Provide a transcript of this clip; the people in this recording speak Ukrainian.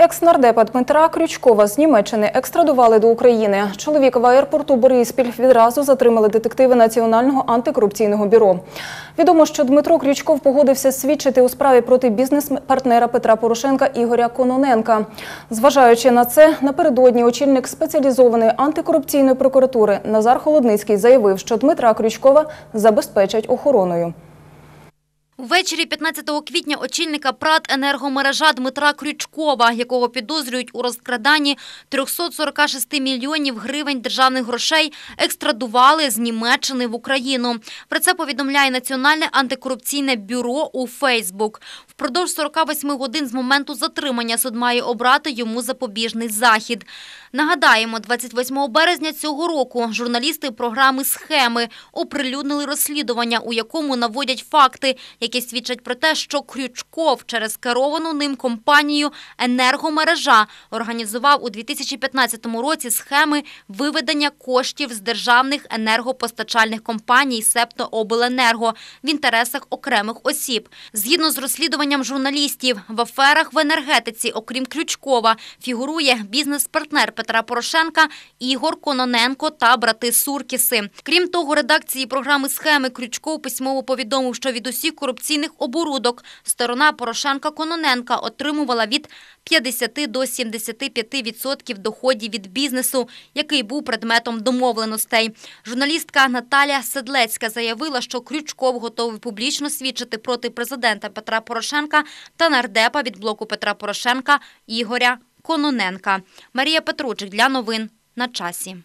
Екс-нардепа Дмитра Крючкова з Німеччини екстрадували до України. Чоловіка в аеропорту Бориспіль відразу затримали детективи Національного антикорупційного бюро. Відомо, що Дмитро Крючков погодився свідчити у справі проти бізнес-партнера Петра Порошенка Ігоря Кононенка. Зважаючи на це, напередодні очільник спеціалізованої антикорупційної прокуратури Назар Холодницький заявив, що Дмитра Крючкова забезпечать охороною. Ввечері 15 квітня очільника ПРАТ «Енергомережа» Дмитра Крючкова, якого підозрюють у розкраданні 346 мільйонів гривень державних грошей, екстрадували з Німеччини в Україну. Про це повідомляє Національне антикорупційне бюро у Фейсбук. Впродовж 48 годин з моменту затримання суд має обрати йому запобіжний захід. Нагадаємо, 28 березня цього року журналісти програми «Схеми» оприлюднили розслідування, у якому наводять факти, які свідчать про те, що Крючков через керовану ним компанію «Енергомережа» організував у 2015 році схеми виведення коштів з державних енергопостачальних компаній «Септо Обленерго» в інтересах окремих осіб. Згідно з розслідуванням журналістів, в аферах в енергетиці, окрім Крючкова, фігурує бізнес-партнер Петра Порошенка Ігор Кононенко та брати Суркіси. Крім того, редакції програми «Схеми» Крючков письмово повідомив, що від усіх корупційних оборудок сторона Порошенка-Кононенка отримувала від 50 до 75% доходів від бізнесу, який був предметом домовленостей. Журналістка Наталя Седлецька заявила, що Крючков готовий публічно свідчити проти президента Петра Порошенка та нардепа від блоку Петра Порошенка Ігоря Кононенка. Марія Петручик для новин на часі.